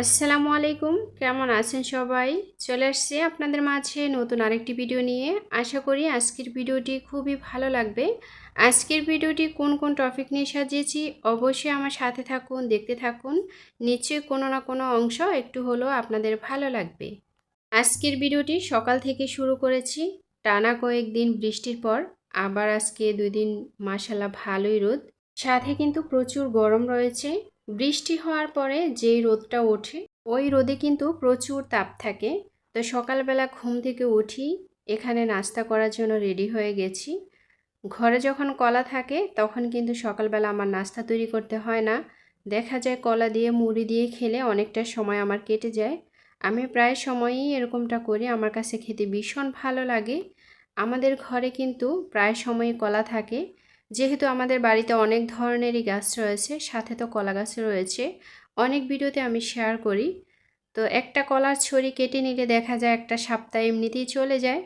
আসসালামু আলাইকুম। কেমন আছেন সবাই? চলে আসছে আপনাদের মাঝে নতুন আরেকটি ভিডিও নিয়ে। আশা করি আজকের ভিডিওটি খুবই ভালো লাগবে। আজকের ভিডিওটি কোন কোন টপিক নিয়ে সাজিয়েছি অবশ্যই আমার সাথে থাকুন, দেখতে থাকুন। নিশ্চয়ই কোনো না কোনো অংশ একটু হলেও আপনাদের ভালো লাগবে। আজকের ভিডিওটি সকাল থেকে শুরু করেছি। টানা কয়েকদিন বৃষ্টির পর, আবার আজকে দুই দিন মাসাল্লাহ ভালোই রোদ। সাথে কিন্তু প্রচুর গরম রয়েছে। বৃষ্টি হওয়ার পরে যেই রোদটা ওঠে, ওই রোদে কিন্তু প্রচুর তাপ থাকে। তো সকালবেলা ঘুম থেকে উঠি, এখানে নাস্তা করার জন্য রেডি হয়ে গেছি। ঘরে যখন কলা থাকে, তখন কিন্তু সকালবেলা আমার নাস্তা তৈরি করতে হয় না। দেখা যায় কলা দিয়ে মুড়ি দিয়ে খেলে অনেকটা সময় আমার কেটে যায়। আমি প্রায় সময়ই এরকমটা করি, আমার কাছে খেতে ভীষণ ভালো লাগে। আমাদের ঘরে কিন্তু প্রায় সময়ই কলা থাকে। যেহেতু আমাদের বাড়িতে অনেক ধরনেরই গাছ রয়েছে, সাথে তো কলা গাছ রয়েছে, অনেক ভিডিওতে আমি শেয়ার করি। তো একটা কলার ছড়ি কেটে নিলে দেখা যায় একটা সপ্তাহ এমনিতেই চলে যায়।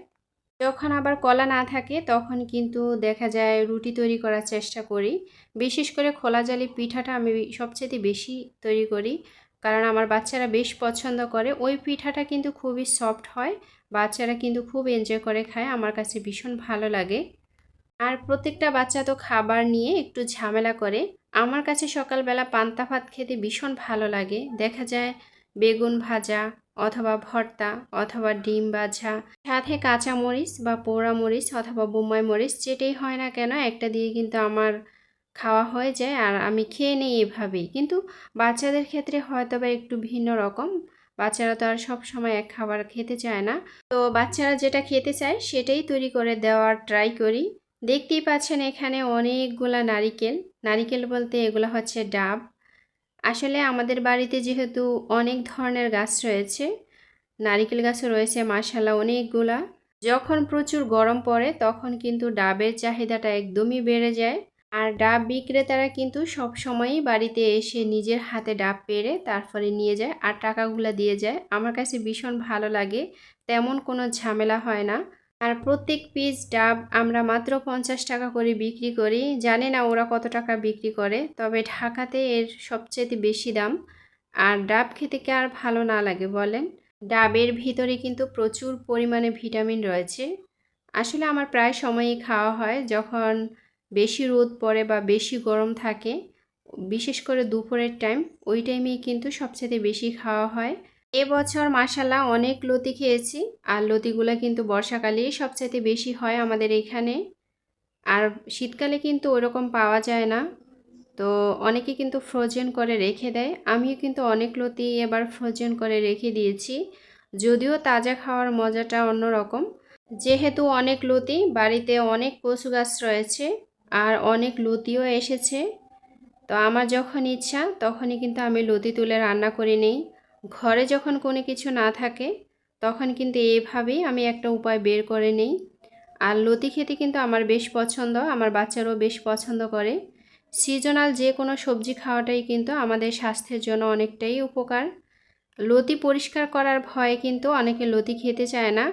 যখন আবার কলা না থাকে, তখন কিন্তু দেখা যায় রুটি তৈরি করার চেষ্টা করি। বিশেষ করে খোলা জালি পিঠাটা আমি সবচেয়ে বেশি তৈরি করি, কারণ আমার বাচ্চারা বেশ পছন্দ করে। ওই পিঠাটা কিন্তু খুবই সফট হয়, বাচ্চারা কিন্তু খুব এনজয় করে খায়, আমার কাছে ভীষণ ভালো লাগে। আর প্রত্যেকটা বাচ্চা তো খাবার নিয়ে একটু ঝামেলা করে। আমার কাছে সকালবেলা পান্তা ভাত খেতে ভীষণ ভালো লাগে। দেখা যায় বেগুন ভাজা অথবা ভর্তা অথবা ডিম ভাজা, সাথে কাঁচা মরিচ বা পোড়া মরিচ অথবা বোম্বাই মরিচ যেটাই হয় না কেন একটা দিয়ে কিন্তু আমার খাওয়া হয়ে যায় আর আমি খেয়ে নিই এভাবেই। কিন্তু বাচ্চাদের ক্ষেত্রে হয়তো বা একটু ভিন্ন রকম। বাচ্চারা তো আর সব সময় এক খাবার খেতে চায় না। তো বাচ্চারা যেটা খেতে চায় সেটাই তৈরি করে দেওয়ার ট্রাই করি। দেখতেই পাচ্ছেন এখানে অনেকগুলা নারিকেল। নারিকেল বলতে এগুলো হচ্ছে ডাব। আসলে আমাদের বাড়িতে যেহেতু অনেক ধরনের গাছ রয়েছে, নারিকেল গাছও রয়েছে মাসালা অনেকগুলা। যখন প্রচুর গরম পড়ে, তখন কিন্তু ডাবের চাহিদাটা একদমই বেড়ে যায়। আর ডাব বিক্রেতারা কিন্তু সব সময়ই বাড়িতে এসে নিজের হাতে ডাব পেরে তারপরে নিয়ে যায় আর টাকাগুলো দিয়ে যায়। আমার কাছে ভীষণ ভালো লাগে, তেমন কোনো ঝামেলা হয় না। আর প্রত্যেক পিস ডাব আমরা মাত্র পঞ্চাশ টাকা করে বিক্রি করি। জানি না ওরা কত টাকা বিক্রি করে, তবে ঢাকাতে এর সবচেয়ে বেশি দাম। আর ডাব খেতে কি আর ভালো না লাগে বলেন? ডাবের ভিতরে কিন্তু প্রচুর পরিমাণে ভিটামিন রয়েছে। আসলে আমার প্রায় সময়ই খাওয়া হয়, যখন বেশি রোদ পড়ে বা বেশি গরম থাকে, বিশেষ করে দুপুরের টাইম ওই টাইমেই কিন্তু সবচেয়ে বেশি খাওয়া হয়। এবছর মাসাল্লাহ অনেক লতি খেয়েছি। আর লতিগুলো কিন্তু বর্ষাকালেই সবচাইতে বেশি হয় আমাদের এখানে। আর শীতকালে কিন্তু ওরকম পাওয়া যায় না। তো অনেকে কিন্তু ফ্রোজেন করে রেখে দেয়। আমিও কিন্তু অনেক লতি এবার ফ্রোজেন করে রেখে দিয়েছি। যদিও তাজা খাওয়ার মজাটা অন্যরকম। যেহেতু অনেক লতি, বাড়িতে অনেক কচু গাছ রয়েছে আর অনেক লতিও এসেছে। তো আমার যখন ইচ্ছা, তখনই কিন্তু আমি লতি তুলে রান্না করে নিই। ঘরে যখন কোনো কিছু না থাকে, তখন কিন্তু এভাবেই আমি একটা উপায় বের করে নিই। আর লতি খেতে কিন্তু আমার বেশ পছন্দ, আমার বাচ্চারাও বেশ পছন্দ করে। সিজনাল যে কোনো সবজি খাওয়াটাই কিন্তু আমাদের স্বাস্থ্যের জন্য অনেকটাই উপকার। লতি পরিষ্কার করার ভয়ে কিন্তু অনেকে লতি খেতে চায় না।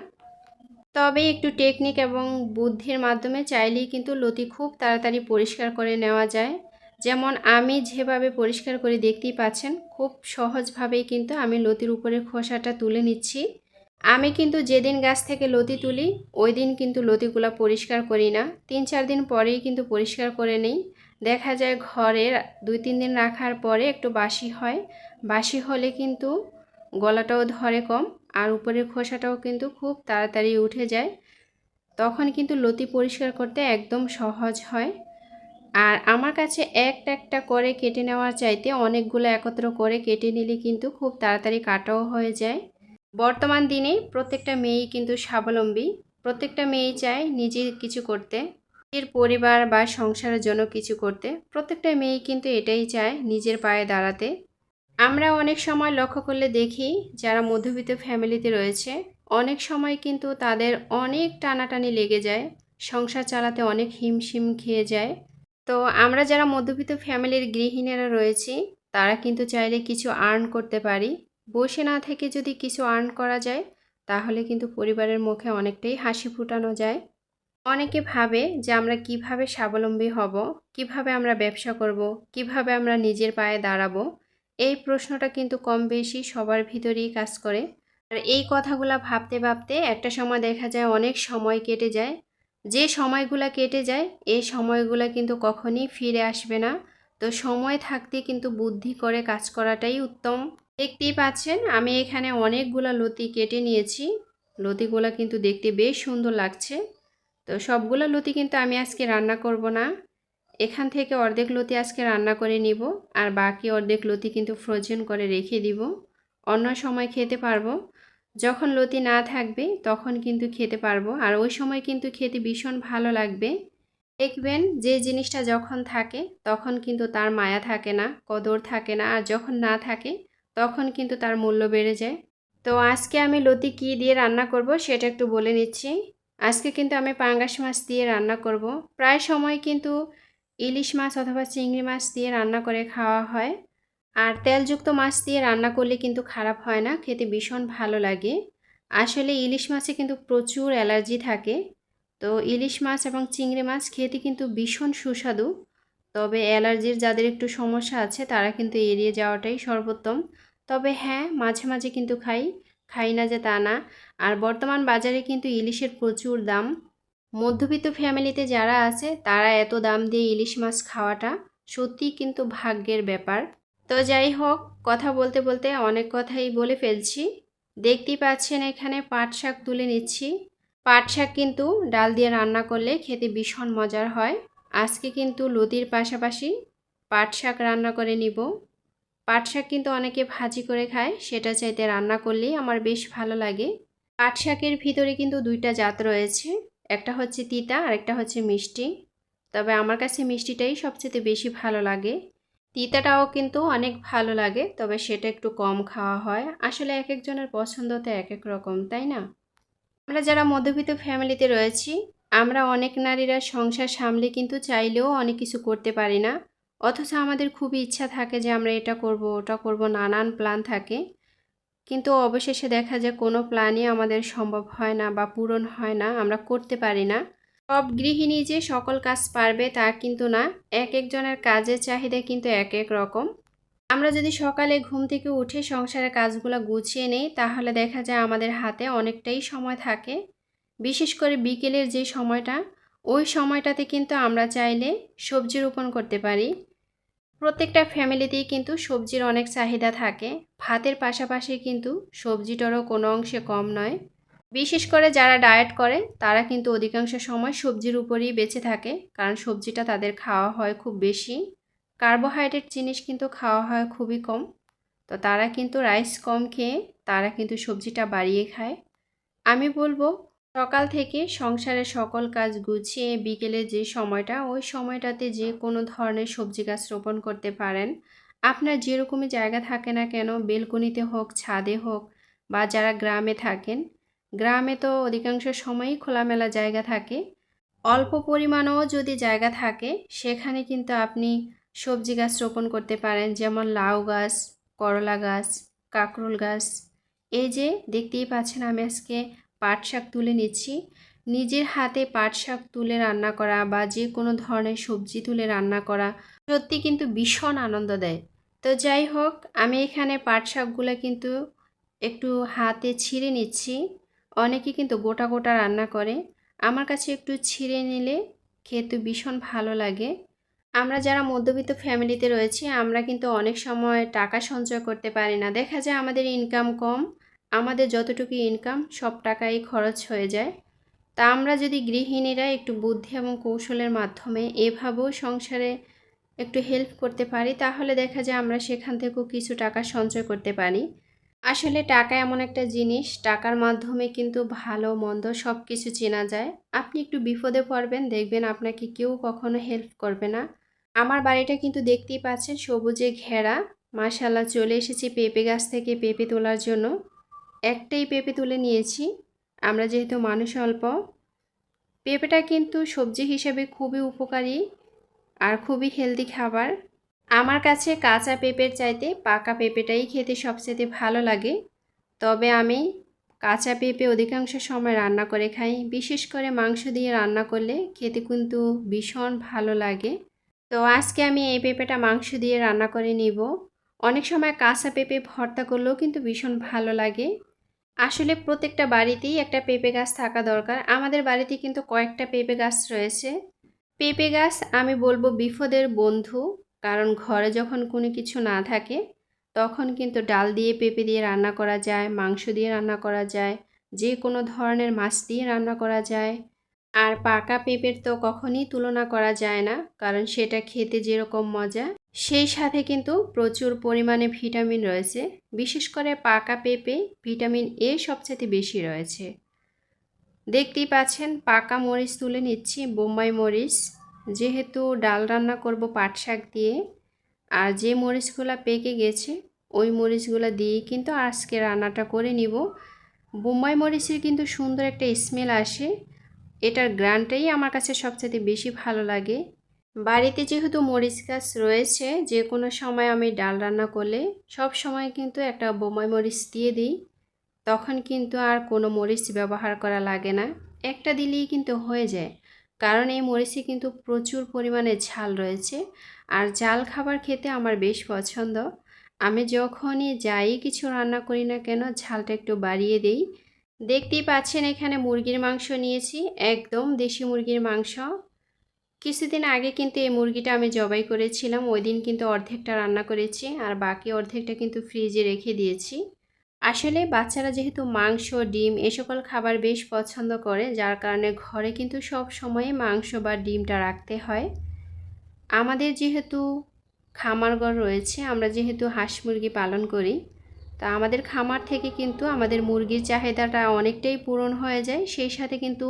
তবে একটু টেকনিক এবং বুদ্ধির মাধ্যমে চাইলেই কিন্তু লতি খুব তাড়াতাড়ি পরিষ্কার করে নেওয়া যায়। যেমন আমি যেভাবে পরিষ্কার করে দেখতেই পাচ্ছেন, খুব সহজভাবেই কিন্তু আমি লতির উপরে খোসাটা তুলে নিচ্ছি। আমি কিন্তু যেদিন গাছ থেকে লতি তুলি ওই দিন কিন্তু লতিগুলো পরিষ্কার করি না। তিন চার দিন পরেই কিন্তু পরিষ্কার করে নেই। দেখা যায় ঘরের দুই তিন দিন রাখার পরে একটু বাসি হয়। বাসি হলে কিন্তু গলাটাও ধরে কম আর উপরের খোসাটাও কিন্তু খুব তাড়াতাড়ি উঠে যায়। তখন কিন্তু লতি পরিষ্কার করতে একদম সহজ হয়। আর আমার কাছে একটা একটা করে কেটে নেওয়ার চাইতে অনেকগুলো একত্র করে কেটে নিলে কিন্তু খুব তাড়াতাড়ি কাটাও হয়ে যায়। বর্তমান দিনে প্রত্যেকটা মেয়েই কিন্তু স্বাবলম্বী। প্রত্যেকটা মেয়েই চায় নিজে কিছু করতে, নিজের পরিবার বা সংসারের জন্য কিছু করতে। প্রত্যেকটা মেয়েই কিন্তু এটাই চায় নিজের পায়ে দাঁড়াতে। আমরা অনেক সময় লক্ষ্য করলে দেখি যারা মধ্যবিত্ত ফ্যামিলিতে রয়েছে, অনেক সময় কিন্তু তাদের অনেক টানাটানি লেগে যায়, সংসার চালাতে অনেক হিমশিম খেয়ে যায়। তো আমরা যারা মধ্যবিত্ত ফ্যামিলির গৃহিণীরা রয়েছি, তারা কিন্তু চাইলে কিছু আর্ন করতে পারি। বসে না থেকে যদি কিছু আর্ন করা যায়, তাহলে কিন্তু পরিবারের মুখে অনেকটাই হাসি ফুটানো যায়। অনেকে ভাবে যে আমরা কীভাবে স্বাবলম্বী হব, কীভাবে আমরা ব্যবসা করব, কীভাবে আমরা নিজের পায়ে দাঁড়াবো, এই প্রশ্নটা কিন্তু কম বেশি সবার ভিতরেই কাজ করে। আর এই কথাগুলো ভাবতে ভাবতে একটা সময় দেখা যায় অনেক সময় কেটে যায় যে সময়গুলা কেটে যায়, এই সময়গুলা কিন্তু কখনই ফিরে আসবে না। তো সময় থাকতে কিন্তু বুদ্ধি করে কাজ করাটাই উত্তম। দেখতেই পাচ্ছেন, আমি এখানে অনেকগুলো লতি কেটে নিয়েছি। লতিগুলা কিন্তু দেখতে বেশ সুন্দর লাগছে। তো সবগুলো লতি কিন্তু আমি আজকে রান্না করব না। এখান থেকে অর্ধেক লতি আজকে রান্না করে নিব, আর বাকি অর্ধেক লতি কিন্তু ফ্রোজেন করে রেখে দিব। অন্য সময় খেতে পারব। যখন লতি না থাকবে, তখন কিন্তু খেতে পারব। আর ওই সময় কিন্তু খেতে ভীষণ ভালো লাগবে। দেখবেন যে জিনিসটা যখন থাকে, তখন কিন্তু তার মায়া থাকে না, কদর থাকে না। আর যখন না থাকে, তখন কিন্তু তার মূল্য বেড়ে যায়। তো আজকে আমি লতি কী দিয়ে রান্না করব, সেটা একটু বলে নিচ্ছি। আজকে কিন্তু আমি পাঙ্গাস মাছ দিয়ে রান্না করব। প্রায় সময় কিন্তু ইলিশ মাছ অথবা চিংড়ি মাছ দিয়ে রান্না করে খাওয়া হয়। আর তেলযুক্ত মাছ দিয়ে রান্না করলে কিন্তু খারাপ হয় না, খেতে ভীষণ ভালো লাগে। আসলে ইলিশ মাছে কিন্তু প্রচুর অ্যালার্জি থাকে। তো ইলিশ মাছ এবং চিংড়ি মাছ খেতে কিন্তু ভীষণ সুস্বাদু। তবে অ্যালার্জির যাদের একটু সমস্যা আছে, তারা কিন্তু এড়িয়ে যাওয়াটাই সর্বোত্তম। তবে হ্যাঁ মাঝে মাঝে কিন্তু খাই খাই না যে তা না। আর বর্তমান বাজারে কিন্তু ইলিশের প্রচুর দাম। মধ্যবিত্ত ফ্যামিলিতে যারা আছে, তারা এত দাম দিয়ে ইলিশ মাছ খাওয়াটা সত্যিই কিন্তু ভাগ্যের ব্যাপার। তো যাই হোক, কথা বলতে বলতে অনেক কথাই বলে ফেলছি। দেখতেই পাচ্ছেন এখানে পাট শাক তুলে নিচ্ছি। পাট শাক কিন্তু ডাল দিয়ে রান্না করলে খেতে ভীষণ মজার হয়। আজকে কিন্তু লতির পাশাপাশি পাট শাক রান্না করে নিব। পাট শাক কিন্তু অনেকে ভাজি করে খায়, সেটা চাইতে রান্না করলেই আমার বেশ ভালো লাগে। পাট শাকের ভিতরে কিন্তু দুইটা জাত রয়েছে, একটা হচ্ছে তিতা আর একটা হচ্ছে মিষ্টি। তবে আমার কাছে মিষ্টিটাই সবচেয়ে বেশি ভালো লাগে। তিতাটাও কিন্তু অনেক ভালো লাগে, তবে সেটা একটু কম খাওয়া হয়। আসলে এক একজনের পছন্দ তো এক এক রকম, তাই না? আমরা যারা মধ্যবিত্ত ফ্যামিলিতে রয়েছি, আমরা অনেক নারীরা সংসার সামলে কিন্তু চাইলেও অনেক কিছু করতে পারি না। অথচ আমাদের খুবই ইচ্ছা থাকে যে আমরা এটা করব, ওটা করব, নানান প্ল্যান থাকে। কিন্তু অবশেষে দেখা যায় কোনো প্ল্যানই আমাদের সম্ভব হয় না বা পূরণ হয় না, আমরা করতে পারি না। সব গৃহিণী যে সকল কাজ পারবে তা কিন্তু না, এক একজনের কাজের চাহিদা কিন্তু এক এক রকম। আমরা যদি সকালে ঘুম থেকে উঠে সংসারের কাজগুলো গুছিয়ে নেই, তাহলে দেখা যায় আমাদের হাতে অনেকটাই সময় থাকে। বিশেষ করে বিকেলের যে সময়টা, ওই সময়টাতে কিন্তু আমরা চাইলে সবজি রোপণ করতে পারি। প্রত্যেকটা ফ্যামিলিতেই কিন্তু সবজির অনেক চাহিদা থাকে। ভাতের পাশাপাশি কিন্তু সবজিটারও কোনো অংশে কম নয়। বিশেষ করে যারা ডায়েট করে, তারা কিন্তু অধিকাংশ সময় সবজির উপরেই বেঁচে থাকে, কারণ সবজিটা তাদের খাওয়া হয় খুব বেশি। কার্বোহাইড্রেট জিনিস কিন্তু খাওয়া হয় খুবই কম। তো তারা কিন্তু রাইস কম খেয়ে, তারা কিন্তু সবজিটা বাড়িয়ে খায়। আমি বলব, সকাল থেকে সংসারের সকল কাজ গুছিয়ে বিকেলে যে সময়টা, ওই সময়টাতে যে কোনো ধরনের সবজি গাছ রোপণ করতে পারেন। আপনার যেরকমই জায়গা থাকে না কেন, বেলকনিতে হোক, ছাদে হোক, বা যারা গ্রামে থাকেন গ্রামে তো অধিকাংশ সময়ই খোলামেলা জায়গা থাকে। অল্প পরিমাণও যদি জায়গা থাকে, সেখানে কিন্তু আপনি সবজি গাছ রোপণ করতে পারেন, যেমন লাউ গাছ, করলা গাছ, কাঁকরোল গাছ। এই যে, দেখতেই পাচ্ছেন আমি আজকে পাট শাক তুলে নিচ্ছি। নিজের হাতে পাট শাক তুলে রান্না করা বা যে কোনো ধরনের সবজি তুলে রান্না করা সত্যি কিন্তু ভীষণ আনন্দ দেয় তো যাই হোক, আমি এখানে পাট শাকগুলো কিন্তু একটু হাতে ছিঁড়ে নিচ্ছি। অনেকে কিন্তু গোটা গোটা রান্না করে। আমার কাছে একটু ছিঁড়ে নিলে খেতে ভীষণ ভালো লাগে। আমরা যারা মধ্যবিত্ত ফ্যামিলিতে রয়েছি, আমরা কিন্তু অনেক সময় টাকা সঞ্চয় করতে পারি না। দেখা যায় আমাদের ইনকাম কম, আমাদের যতটুকু ইনকাম সব টাকাই খরচ হয়ে যায়। তা আমরা যদি গৃহিণীরা একটু বুদ্ধি এবং কৌশলের মাধ্যমে এভাবেও সংসারে একটু হেল্প করতে পারি, তাহলে দেখা যায় আমরা সেখান থেকেও কিছু টাকা সঞ্চয় করতে পারি। আসলে টাকা এমন একটা জিনিস, টাকার মাধ্যমে কিন্তু ভালো, মন্দ সব কিছু চেনা যায়। আপনি একটু বিপদে পড়বেন, দেখবেন আপনাকে কেউ কখনো হেল্প করবে না। আমার বাড়িটা কিন্তু দেখতেই পাচ্ছেন, সবুজে ঘেরা। মাশাল্লাহ চলে এসেছি পেঁপে গাছ থেকে পেঁপে তোলার জন্য। একটাই পেঁপে তুলে নিয়েছি। আমরা যেহেতু মানুষ অল্প, পেঁপেটা কিন্তু সবজি হিসেবে খুবই উপকারী আর খুবই হেলদি খাবার। আমার কাছে কাঁচা পেঁপের চাইতে পাকা পেঁপেটাই খেতে সবচেয়ে ভালো লাগে। তবে আমি কাঁচা পেঁপে অধিকাংশ সময় রান্না করে খাই। বিশেষ করে মাংস দিয়ে রান্না করলে খেতে কিন্তু ভীষণ ভালো লাগে। তো আজকে আমি এই পেঁপেটা মাংস দিয়ে রান্না করে নিব। অনেক সময় কাঁচা পেঁপে ভর্তা করলেও কিন্তু ভীষণ ভালো লাগে। আসলে প্রত্যেকটা বাড়িতেই একটা পেঁপে গাছ থাকা দরকার। আমাদের বাড়িতে কিন্তু কয়েকটা পেঁপে গাছ রয়েছে। পেঁপে গাছ আমি বলব বিপদের বন্ধু। কারণ ঘরে যখন কোনো কিছু না থাকে, তখন কিন্তু ডাল দিয়ে, পেঁপে দিয়ে রান্না করা যায়, মাংস দিয়ে রান্না করা যায়, যে কোনো ধরনের মাছ দিয়ে রান্না করা যায়। আর পাকা পেঁপের তো কখনই তুলনা করা যায় না, কারণ সেটা খেতে যেরকম মজা, সেই সাথে কিন্তু প্রচুর পরিমাণে ভিটামিন রয়েছে। বিশেষ করে পাকা পেঁপে ভিটামিন এ সবচেয়ে বেশি রয়েছে। দেখতেই পাচ্ছেন, পাকা মরিচ তুলে নিচ্ছি, বোম্বাই মরিচ। যেহেতু ডাল রান্না করব পাট শাক দিয়ে, আর যে মরিচগুলো পেকে গেছে, ওই মরিচগুলো দিয়েই কিন্তু আজকে রান্নাটা করে নিব। বোম্বাই মরিচের কিন্তু সুন্দর একটা স্মেল আসে, এটার গ্রানটাই আমার কাছে সবচেয়ে বেশি ভালো লাগে। বাড়িতে যেহেতু মরিচ গাছ রয়েছে যে কোনো সময় আমি ডাল রান্না করলে সব সময় কিন্তু একটা বোমাই মরিচ দিয়ে দিই, তখন কিন্তু আর কোনো মরিচ ব্যবহার করা লাগে না। একটা দিলেই কিন্তু হয়ে যায়। কারণ এই মরিচে কিন্তু প্রচুর পরিমাণে ঝাল রয়েছে। আর ঝাল খাবার খেতে আমার বেশ পছন্দ। আমি যখনই যাই কিছু রান্না করি না কেন ঝালটা একটু বাড়িয়ে দিই। দেখতেই পাচ্ছেন এখানে মুরগির মাংস নিয়েছি, একদম দেশি মুরগির মাংস। কিছুদিন আগে কিন্তু এই মুরগিটা আমি জবাই করেছিলাম, ওই দিন কিন্তু অর্ধেকটা রান্না করেছি আর বাকি অর্ধেকটা কিন্তু ফ্রিজে রেখে দিয়েছি। আসলে বাচ্চারা যেহেতু মাংস, ডিম এ সকল খাবার বেশ পছন্দ করে, যার কারণে ঘরে কিন্তু সব সময় মাংস বা ডিমটা রাখতে হয়। আমাদের যেহেতু খামারঘর রয়েছে, আমরা যেহেতু হাঁস মুরগি পালন করি, তা আমাদের খামার থেকে কিন্তু আমাদের মুরগির চাহিদাটা অনেকটাই পূরণ হয়ে যায়, সেই সাথে কিন্তু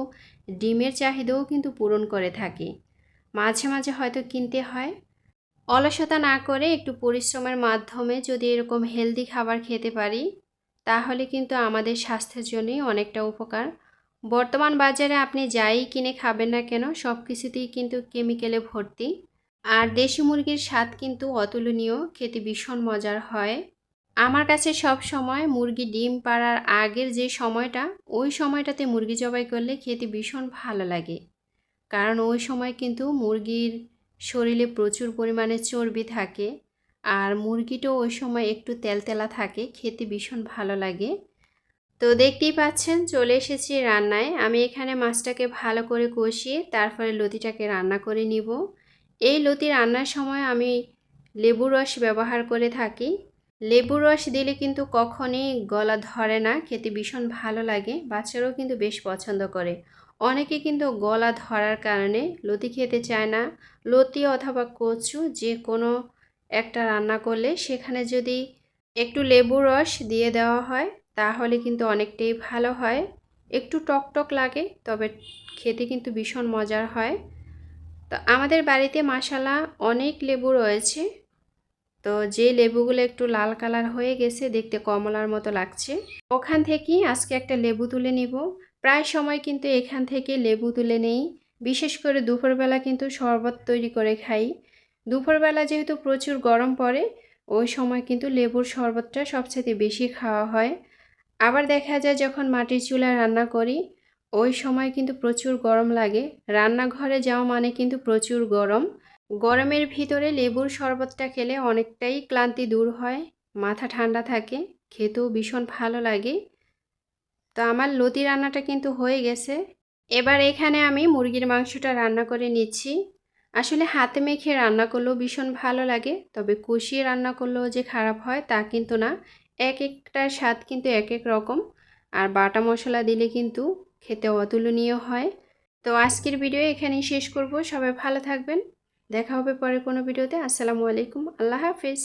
ডিমের চাহিদাও কিন্তু পূরণ করে থাকি। মাঝে মাঝে হয়তো কিনতে হয়। অলসতা না করে একটু পরিশ্রমের মাধ্যমে যদি এরকম হেলদি খাবার খেতে পারি তাহলে কিন্তু আমাদের স্বাস্থ্যের জন্যই অনেকটা উপকার। বর্তমান বাজারে আপনি যাই কিনে খাবেন না কেন, সব কিছুতেই কিন্তু কেমিক্যালে ভর্তি। আর দেশি মুরগির স্বাদ কিন্তু অতুলনীয়, খেতে ভীষণ মজার হয়। আমার কাছে সব সময় মুরগি ডিম পাড়ার আগের যে সময়টা, ওই সময়টাতে মুরগি জবাই করলে খেতে ভীষণ ভালো লাগে। কারণ ওই সময় কিন্তু মুরগির শরীরে প্রচুর পরিমাণে চর্বি থাকে। আর মুরগিটাও ওই সময় একটু তেলতেলা থাকে, খেতে ভীষণ ভালো লাগে। তো দেখতেই পাচ্ছেন, চলে এসেছি রান্নায়। আমি এখানে মাছটাকে ভালো করে কষিয়ে তারপরে লতিটাকে রান্না করে নিব। এই লতি রান্নার সময় আমি লেবু রস ব্যবহার করে থাকি। লেবু রস দিলে কিন্তু কখনই গলা ধরে না, খেতে ভীষণ ভালো লাগে, বাচ্চারাও কিন্তু বেশ পছন্দ করে। অনেকে কিন্তু গলা ধরার কারণে লতি খেতে চায় না। লতি অথবা কচু যে কোনো একটা রান্না করলে সেখানে যদি একটু লেবু রস দিয়ে দেওয়া হয়, তাহলে কিন্তু অনেকটাই ভালো হয়। একটু টক টক লাগে, তবে খেতে কিন্তু ভীষণ মজার হয়। তো আমাদের বাড়িতে মশালা অনেক লেবু রয়েছে। তো যে লেবুগুলো একটু লাল কালার হয়ে গেছে, দেখতে কমলার মতো লাগছে। ওখান থেকেই আজকে একটা লেবু তুলে নিব। প্রায় সময় কিন্তু এখান থেকে লেবু তুলে নেই। বিশেষ করে দুপুরবেলা কিন্তু শরবত তৈরি করে খাই। দুপুরবেলা যেহেতু প্রচুর গরম পড়ে, ওই সময় কিন্তু লেবুর শরবতটা সবচেয়ে বেশি খাওয়া হয়। আবার দেখা যায় যখন মাটির চুলায় রান্না করি, ওই সময় কিন্তু প্রচুর গরম লাগে। রান্নাঘরে যাওয়া মানে কিন্তু প্রচুর গরম। গরমের ভিতরে লেবুর শরবতটা খেলে অনেকটাই ক্লান্তি দূর হয়, মাথা ঠান্ডা থাকে, খেতেও ভীষণ ভালো লাগে। তো আমার লতি রান্নাটা কিন্তু হয়ে গেছে। এবার এখানে আমি মুরগির মাংসটা রান্না করে নিচ্ছি। আসলে হাতে মেখে রান্না করলেও ভীষণ ভালো লাগে, তবে কষিয়ে রান্না করলেও যে খারাপ হয় তা কিন্তু না। এক একটার স্বাদ কিন্তু এক এক রকম, আর বাটা মশলা দিলে কিন্তু খেতে অতুলনীয় হয়। তো আজকের ভিডিও এখানেই শেষ করব, সবাই ভালো থাকবেন। দেখা হবে পরে কোনো ভিডিওতে, আসসালামু আলাইকুম, আল্লাহ হাফিজ।